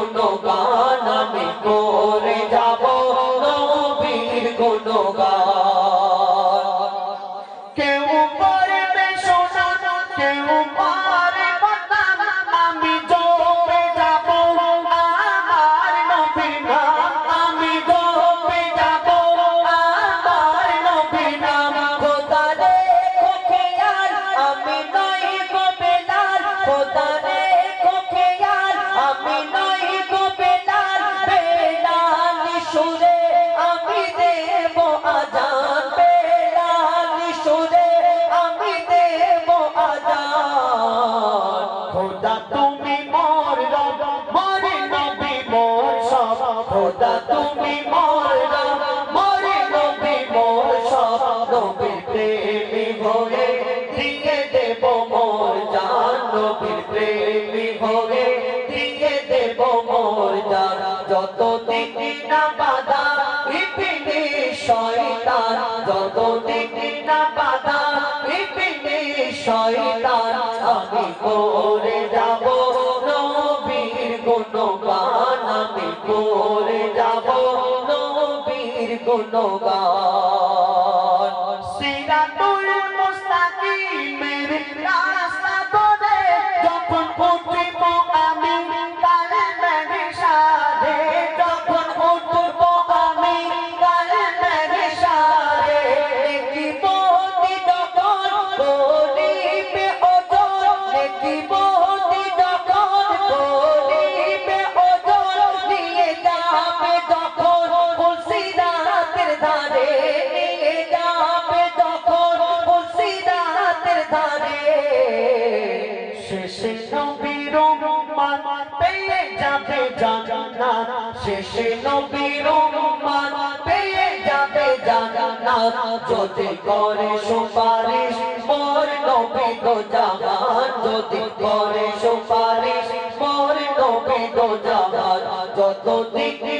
নবীর গুণগান খোদা, তুমি মোর রব, মোর নবী, মোর সব। খোদা, তুমি মোর রব, মোর নবী, মোর সব। প্রেমী হয়ে দিয়ে দেব মোর জান। প্রেমী হয়ে দিয়ে দেব মোর জান। যত দিকে না বাধা ইপিনে শয়তান যত না বাধা শয়তান করে যাব নবীর গুণগান আমি করে যাব নবীর গুণগান শেষে নবীর মান পেয়ে যাবে জান্নাত। শেষে নবীর মান পেয়ে যাবে জান্নাত। যদি করে সুপারিশ মোর নবী তো জাহান। যদি করে সুপারিশ মোর নবী তো জাহান। যত দিকে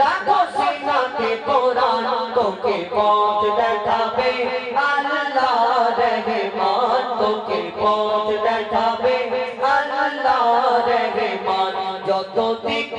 রাখো সিনাতে কোরআন, তোকে পথ দেখাবে। আল্লাহ রহমান তোকে পথ দেখাবে। আল্লাহ রহমান যত দিকে